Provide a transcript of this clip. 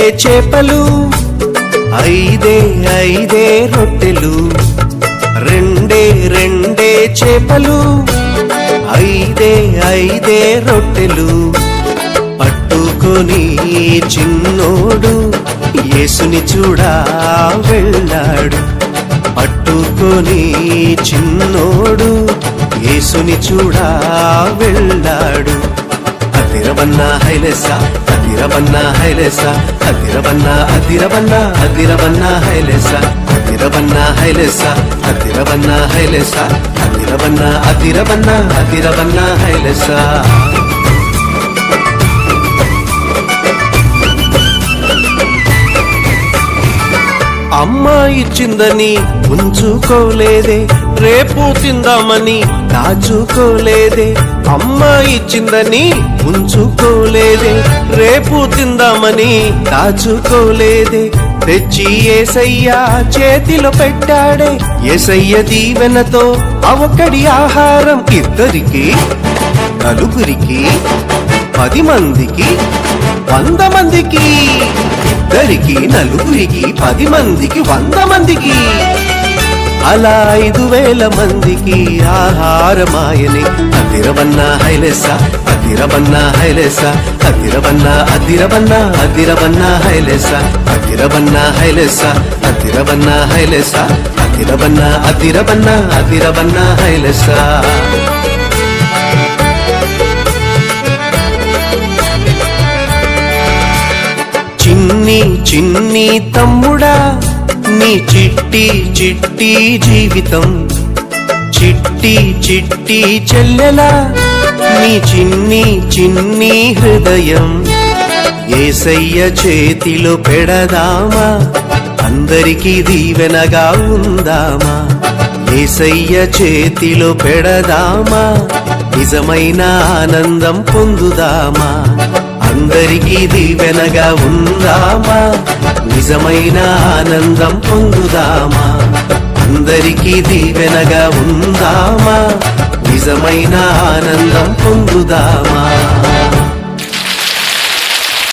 చేపలు ఐదే ఐదే రొట్టెలు రెండే రెండే చేపలు ఐదే ఐదే రొట్టెలు. పట్టుకొని చిన్నోడు యేసుని చూడా వెళ్ళాడు. పట్టుకొని చిన్నోడు యేసుని చూడా వెళ్ళాడు. అదిరవన్న హైలెస అదిరవన్న హైలెస అదిరవన్న అదిరవన్న అదిరవన్న హైలెస అదిరవన్న హైలెస అదిరవన్న హైలెస అదిరవన్న అదిరవన్న అదిరవన్న హైలెస అమ్మ ఇచ్చిందని ఉంచుకోలేదే రేపు తిందామని దాచుకోలేదే. అమ్మ ఇచ్చిందని ఉంచుకోలేదే రేపు తిందామని దాచుకోలేదే. తెచ్చి ఏసయ్య చేతిలో పెట్టాడే ఏసయ్య దీవెనతో అవకడి ఆహారం ఇద్దరికి నలుగురికి పది మందికి వంద మందికి. ఇద్దరికి నలుగురికి పది మందికి వంద మందికి. అలా ఐదు వేల మందికి ఆహారమాయని. అదిరవన్న హైలెస అదిరవన్న హైలెస అదిరవన్న అదిరవన్న అదిరవన్న హైలెస అదిరవన్న హైలెస అదిరవన్న హైలెస అదిరవన్న అదిరవన్న అదిరవన్న హైలెస. చిన్ని తమ్ముడా నీ చిట్టి చిట్టి జీవితం. చిట్టి చిట్టి చెల్లెలా నీ చిన్ని చిన్ని హృదయం. ఏసయ్య చేతిలో పెడదామా అందరికీ దీవెనగా ఉందామా? ఏసయ్య చేతిలో పెడదామా నిజమైన ఆనందం పొందుదామా? అందరికీ దీవెనగా ఉందామా? నిజమైన ఆనందం పొందుదామా? అందరికీ దీవెనగా ఉందామా? నిజమైన ఆనందం పొందుదామా?